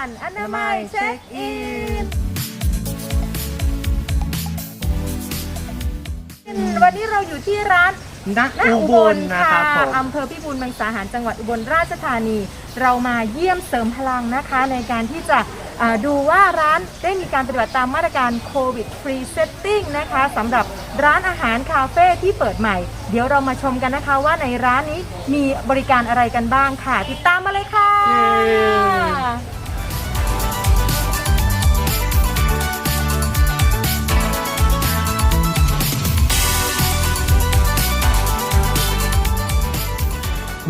การอนามัยเช็คอิน วันนี้เราอยู่ที่ร้านนักณอุบลนะครับผมอำเภอพิบูลมังสาหารจังหวัดอุบลราชธานี เรามาเยี่ยมเสริมพลังนะคะ ในการที่จะอ่าดูว่าร้านได้มีการปฏิบัติตามมาตรการโควิดฟรีเซตติ้งนะคะสำหรับร้านอาหารคาเฟ่ที่เปิดใหม่ เดี๋ยวเรามาชมกันนะคะว่าในร้านนี้มีบริการอะไรกันบ้างค่ะ ติดตามมาเลยค่ะ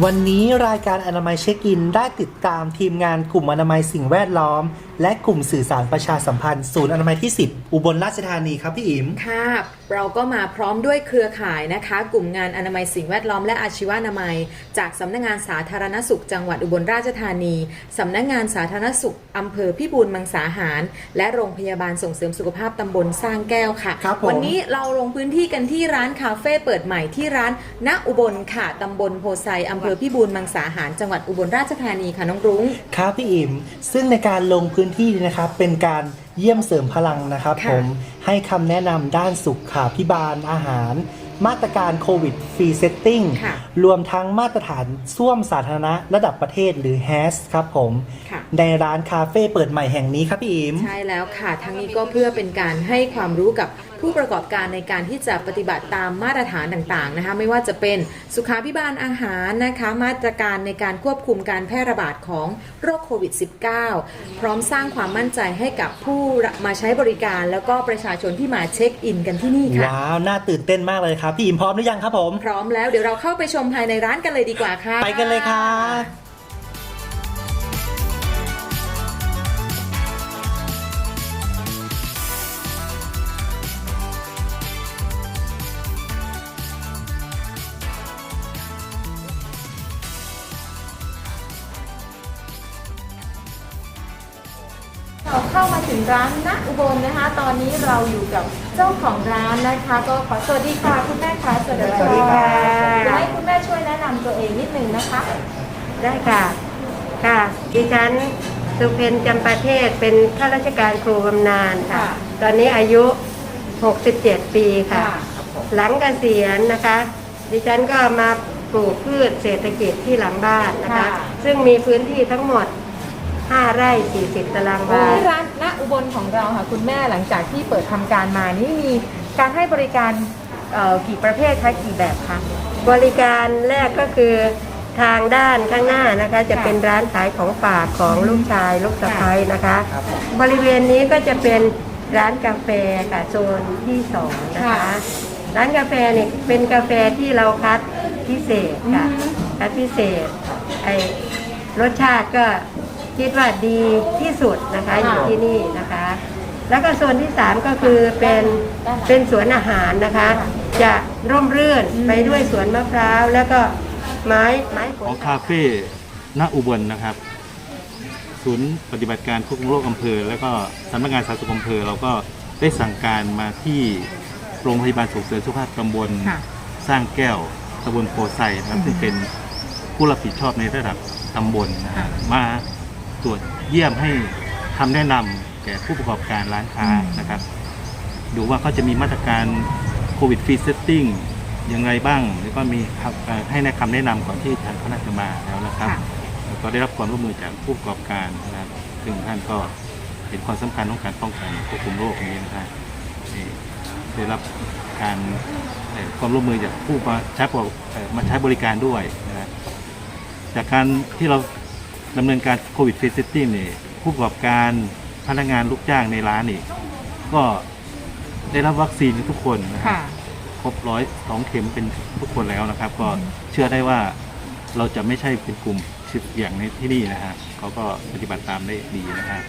วันนี้รายการอนามัยเช็คอิน ได้ติดตามทีมงานกลุ่มอนามัยสิ่งแวดล้อม และกลุ่มสื่อสารประชาสัมพันธ์ศูนย์อนามัยที่ 10 อุบลราชธานีครับพี่อิ๋มค่ะ เราก็มาพร้อมด้วยเครือข่ายนะคะ กลุ่มงานอนามัยสิ่งแวดล้อมและอาชีวนามัย จากสำนักงานสาธารณสุขจังหวัดอุบลราชธานีสำนักงานสาธารณสุขอำเภอพิบูลมังสาหาร และโรงพยาบาลส่งเสริมสุขภาพตำบลสร้างแก้วค่ะ ครับผม วันนี้เราลงพื้นที่กันที่ร้านคาเฟ่เปิดใหม่ที่ร้านณอุบลค่ะตำบลโพไซอำเภอพิบูลมังสาหาร จังหวัดอุบลราชธานีค่ะน้องรุ้ง ครับพี่อิ๋มซึ่งในการลงพื้นที่นี้นะครับเป็นการเยี่ยมเสริมพลังนะครับค่ะ ผมให้คำแนะนำด้านสุขาพิบาลอาหาร มาตรการโควิดฟรีเซตติ้ง ค่ะ รวมทั้งมาตรฐานส้วมสาธารณะระดับประเทศหรือ HAS ครับผม ค่ะ ในร้านคาเฟ่เปิดใหม่แห่งนี้ครับพี่อิ๋มใช่แล้วค่ะ ทั้งนี้ก็เพื่อเป็นการให้ความรู้กับ ผู้ประกอบการในการที่จะปฏิบัติตามมาตรฐานต่างๆนะคะไม่ว่าจะเป็นสุขาพิบาลอาหารนะคะมาตรการในการควบคุมการแพร่ระบาดของโรคโควิด -19 พร้อมสร้างความมั่นใจให้กับผู้มาใช้บริการแล้วก็ประชาชนที่มาเช็คอินกันที่นี่ค่ะว้าวน่าตื่นเต้นมากเลยครับพี่อิ๋มพร้อมหรือยังครับผม พร้อมแล้วเดี๋ยวเราเข้าไปชมภายในร้านกันเลยดีกว่าค่ะ ไปกันเลยครับ เราเข้ามาถึงร้านณอุบลนะคะ ตอนนี้เราอยู่กับเจ้าของร้านนะคะ ก็ขอสวัสดีค่ะคุณแม่คะสวัสดีสวัสดีครัค่ะบอยากให้คุณแม่ช่วยแนะนำตัวเองนิดนึงนะคะ ได้ค่ะ ค่ะ ดิฉันสุเพนจำประเทศเป็นข้าราชการครูบำนาญค่ะ ค่ะ ตอนนี้อายุ 67 ปีค่ะค่ะหลังเกษียณนะคะ ดิฉันก็มาปลูกพืชเศรษฐกิจที่หลังบ้านนะคะ ค่ะ ซึ่งมีพื้นที่ทั้งหมด 5 ไร่ 40 ตารางวา ที่ร้านณอุบลของเราค่ะคุณแม่หลังจากที่เปิดทำการมานี่มีการให้บริการเอ่อกี่ประเภทคะกี่แบบคะ บริการแรกก็คือทางด้านข้างหน้านะคะ จะค่ะเป็นร้านขายของฝากของลูกชายลูกสะใภ้นะคะ ครับผม บริเวณนี้ก็จะเป็นร้านกาแฟค่ะโซนที่สองนะคะ ค่ะร้านกาแฟเนี่ยเป็นกาแฟที่เราคัดพิเศษค่ะอืมคัดพิเศษไอรสชาติก็ คิดว่าดีที่สุดนะคะอยู่ที่นี่นะคะ แล้วก็โซนที่สามก็คือเป็นเป็นสวนอาหารนะคะ จะร่มรื่นไปด้วยสวนมะพร้าวแล้วก็ไม้ไม้ผขลองคาเฟ่ณอุบลนะครับ ศูนย์ปฏิบัติการควบคุมโรคอำเภอ แล้วก็สำนักงานสาธารณสุขอำเภอเราก็ได้สั่งการมาที่โรงพยาบาลส่งเสริมสุขภาพตำบลค่ะ สร้างแก้วตำบลโพไซนะครับซึ่งเป็นผู้รับผิดชอบในระดับตำบลนะฮะมา ตรวจเยี่ยมให้คำแนะนำแก่ผู้ประกอบการร้านค้านะครับ ดูว่าเขาจะมีมาตรการโควิดฟรีเซตติ้งอย่างไรบ้าง แล้วก็มีครับเอ่อให้แนะคำแนะนำก่อนที่ทางคณะจะมาแล้วนะครับ แล้วก็ได้รับความร่วมมือจากผู้ประกอบการนะครับซึ่งท่านก็เห็นความสำคัญของการป้องกันควบคุมโรคนี้นะครับนี่ได้รับการเอ่อความร่วมมือจากผู้มาใช้บริเอ่อมาใช้บริการด้วยนะครับจากการที่เรา ดำเนินการโควิดฟรีเซตติ้งนี่ผู้ประกอบการพนักงานลูกจ้างในร้านนี่ก็ได้รับวัคซีนทุกคนนะครับค่ะครบร้อยสองเข็มเป็นทุกคนแล้วนะครับ ก็เชื่อได้ว่าเราจะไม่ใช่เป็นกลุ่มเสี่ยงในที่นี่นะฮะเขาก็ปฏิบัติตามได้ดีนะครับ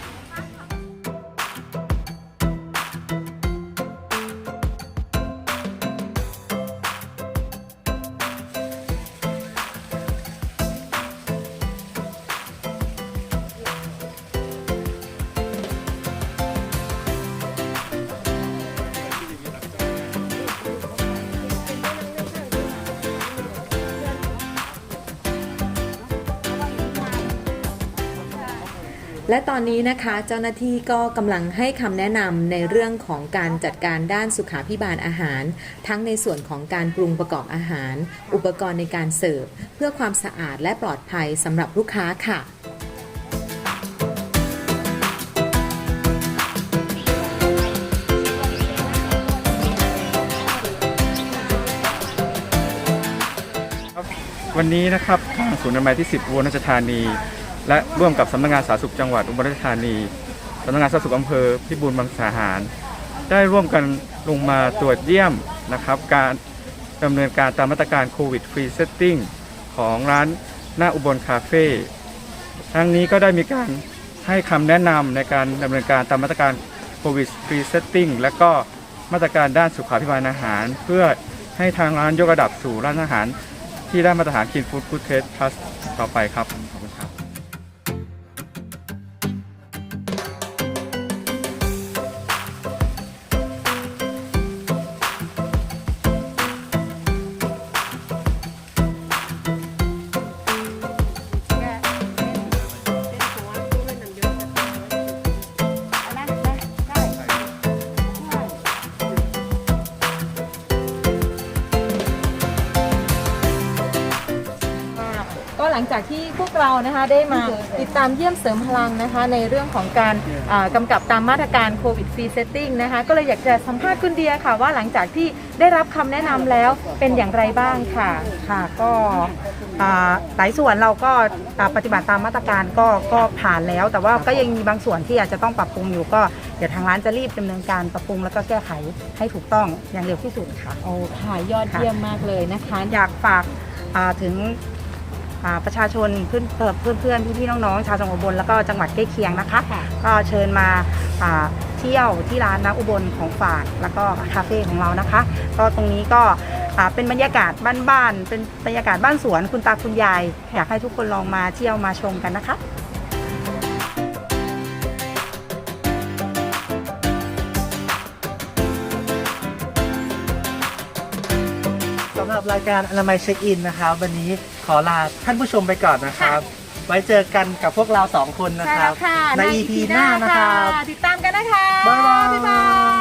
และตอนนี้นะคะเจ้าหน้าที่ก็กำลังให้คำแนะนำในเรื่องของการจัดการด้านสุขาพิบาลอาหาร ทั้งในส่วนของการปรุงประกอบอาหาร อุปกรณ์ในการเสิร์ฟ เพื่อความสะอาดและปลอดภัยสำหรับลูกค้าค่ะวันนี้นะครับทางศูนย์อนามัยที่ 10อุบลราชธานี และร่วมกับสำนักงานสาธารณสุขจังหวัดอุบลราชธานีสำนักงานสาธารณสุขอำเภอพิบูลมังสาหาร ได้ร่วมกันลงมาตรวจเยี่ยมนะครับ การดำเนินการตามมาตรการโควิดฟรีเซตติ้งของร้านหน้าอุบลคาเฟ่ทั้งนี้ก็ได้มีการให้คำแนะนำในการดำเนินการตามมาตรการโควิดฟรีเซตติ้งและก็มาตรการด้านสุขาภิบาลอาหาร เพื่อให้ทางร้านยกระดับสู่ร้านอาหาร ที่ได้มาตรฐาน Clean Food Good Taste Plus ต่อไปครับ หลังจากที่พวกเรานะคะได้มาติดตามเยี่ยมเสริมพลังนะคะ ในเรื่องของการอ่ากำกับตามมาตรการโควิดฟรีเซตติ้งนะคะก็เลยอยากจะสัมภาษณ์คุณเดียค่ะ ว่าหลังจากที่ได้รับคำแนะนำแล้วเป็นอย่างไรบ้างค่ะค่ะก็อ่าหลายส่วนเราก็อ่าปฏิบัติตามมาตรการก็ก็ผ่านแล้ว แต่ว่าก็ยังมีบางส่วนที่อาจจะต้องปรับปรุงอยู่ก็เดี๋ยวทางร้านจะรีบดำเนินการปรับปรุงแล้วก็แก้ไขให้ถูกต้องอย่างเร็วที่สุดค่ะโอ้ค่ะยอดเยี่ยมมากเลยนะคะ อยากฝากอ่าถึงอ่า ประชาชนเพื่อนเอ่อเพื่อนเพื่อนพี่พี่ๆน้องๆชาวจังหวัดอุบลแล้วก็จังหวัดใกล้เคียงนะคะค่ะก็เชิญมาอ่าเที่ยวที่ร้านนะอุบลของฝากแล้วก็คาเฟ่ของเรานะคะ ก็ตรงนี้ก็อ่าเป็นบรรยากาศบ้านๆเป็นบรรยากาศบ้านสวนคุณตาคุณยายอยากให้ทุกคนลองมาเที่ยวมาชมกันนะคะ หรับรายการอนามัยเช็คอินนะครับวันนี้ขอลาท่านผู้ชมไปก่อนนะครับ ไว้เจอกันกับพวกเราสองคนนะใช่ครัแล้บวค่ะใน EP หน้านะครับ ติดตามกันนะคะ บ๊ายบาย บ๊ายบาย